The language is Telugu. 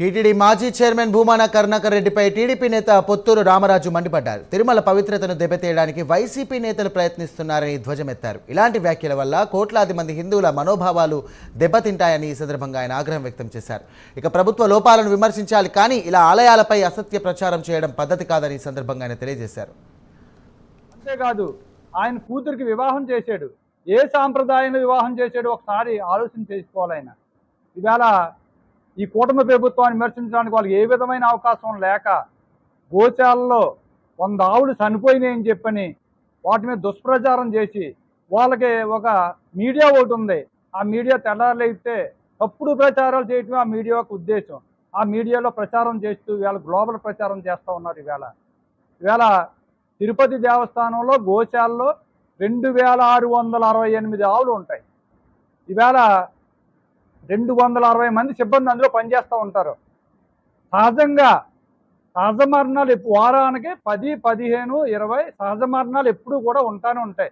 టీటీడీ మాజీ చైర్మన్ భూమాన కరుణాకర్ రెడ్డిపై టీడీపీ నేత పొత్తూరు రామరాజు మండిపడ్డారు. తిరుమల పవిత్రతను దెబ్బతీయడానికి వైసీపీ నేతలు ప్రయత్నిస్తున్నారని ధ్వజమెత్తారు. ఇలాంటి వ్యాఖ్యల వల్ల కోట్లాది మంది హిందువుల మనోభావాలు దెబ్బతింటాయని ఈ సందర్భంగా ఆయన ఆగ్రహం వ్యక్తం చేశారు. ఇక ప్రభుత్వ లోపాలను విమర్శించాలి కానీ ఇలా ఆలయాలపై అసత్య ప్రచారం చేయడం పద్ధతి కాదని ఈ సందర్భంగా ఆయన తెలియజేశారు. అంతేకాదు ఆయన కూతురికి వివాహం చేశాడు. ఏ సాంప్రదాయాన్ని వివాహం చేశాడు ఒకసారి ఆలోచన చేసుకోవాలి ఆయన. ఇవాళ ఈ కూటమి ప్రభుత్వాన్ని విమర్శించడానికి వాళ్ళకి ఏ విధమైన అవకాశం లేక గోశాలలో వంద ఆవులు చనిపోయినాయని చెప్పని వాటి మీద దుష్ప్రచారం చేసి వాళ్ళకి ఒక మీడియా ఒకటి ఉంది. ఆ మీడియా తెల్లారలేస్తే తప్పుడు ప్రచారాలు చేయటమే ఆ మీడియా యొక్క ఉద్దేశం. ఆ మీడియాలో ప్రచారం చేస్తూ ఇవాళ గ్లోబల్ ప్రచారం చేస్తూ ఉన్నారు ఇవాళ. ఇవాళ తిరుపతి దేవస్థానంలో గోశాలలో రెండు వేల ఆరు వందల అరవై ఎనిమిది ఆవులు ఉంటాయి. ఈవేళ రెండు వందల అరవై మంది సిబ్బంది అందులో పనిచేస్తూ ఉంటారు. సహజంగా సహజ మరణాలు వారానికి పది పదిహేను ఇరవై సహజ మరణాలు ఎప్పుడూ కూడా ఉంటానే ఉంటాయి.